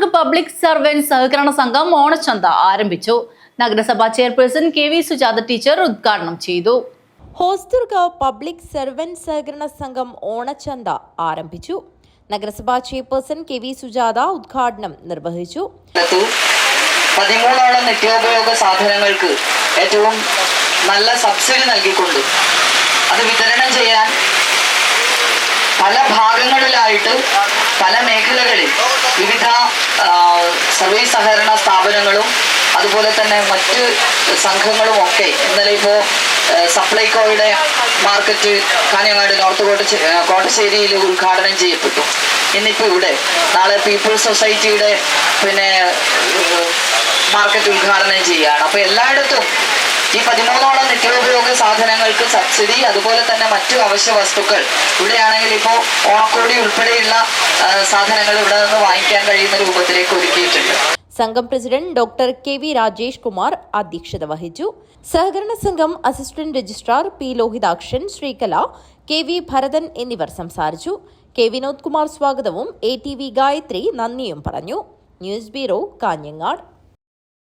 Hosdurg public servants സഹകരണ സംഘം ഓണച്ചന്ത ആരംഭിച്ചു. നഗരസഭാ chairperson K V Sujatha teacher ഉദ്ഘാടനം ചെയ്തു. ഹോസ്ദുർഗ പബ്ലിക് സർവൻസ് സഹകരണ സംഘം ഓണച്ചന്ത ആരംഭിച്ചു. നഗരസഭാ ചെയർപേഴ്സൺ കെ വി സുജാത ഉദ്ഘാടനം നിർവഹിച്ചു. പതിമൂന്നോളം നിത്യോപയോഗ സാധനങ്ങൾക്ക് ഏറ്റവും നല്ല സബ്സിഡി നൽകിക്കൊണ്ട് അത് വിതരണം ചെയ്യാൻ പല ഭാഗങ്ങളിലായിട്ട് പല മേഖലകളിൽ സർവീസ് സഹകരണ സ്ഥാപനങ്ങളും അതുപോലെ തന്നെ മറ്റ് സംഘങ്ങളും ഒക്കെ ഇന്നലെ ഇപ്പോൾ സപ്ലൈകോയുടെ മാർക്കറ്റ് കാഞ്ഞങ്ങാട് നോർത്ത് കോട്ടശ്ശേ കോട്ടശ്ശേരിയിൽ ഉദ്ഘാടനം ചെയ്യപ്പെട്ടു. ഇന്നിപ്പോൾ ഇവിടെ നാളെ പീപ്പിൾസ് സൊസൈറ്റിയുടെ പിന്നെ മാർക്കറ്റ് ഉദ്ഘാടനം ചെയ്യുകയാണ്. അപ്പോൾ എല്ലായിടത്തും ഈ പതിമൂന്നോളം നിത്യോപയോഗ സാധനങ്ങൾക്ക് സബ്സിഡി അതുപോലെ തന്നെ മറ്റു അവശ്യ വസ്തുക്കൾ. ഇവിടെയാണെങ്കിൽ ഇപ്പോൾ ഓണക്കോടി ഉൾപ്പെടെയുള്ള സാധനങ്ങൾ ഇവിടെ നിന്ന് വാങ്ങിക്കാൻ കഴിയുന്ന രൂപത്തിലേക്ക് ഒരുക്കിയിട്ടുണ്ട്. സംഘം president doctor K V Rajesh Kumar അധ്യക്ഷത വഹിച്ചു. സഹകരണ സംഘം assistant registrar P Lohithakshan Sreekala K V Bharathan എന്നിവർ സംസാരിച്ചു. കെ വിനോദ് കുമാർ സ്വാഗതവും എ ടി വി ഗായത്രി നന്ദിയും പറഞ്ഞു. News bureau Kanhangad.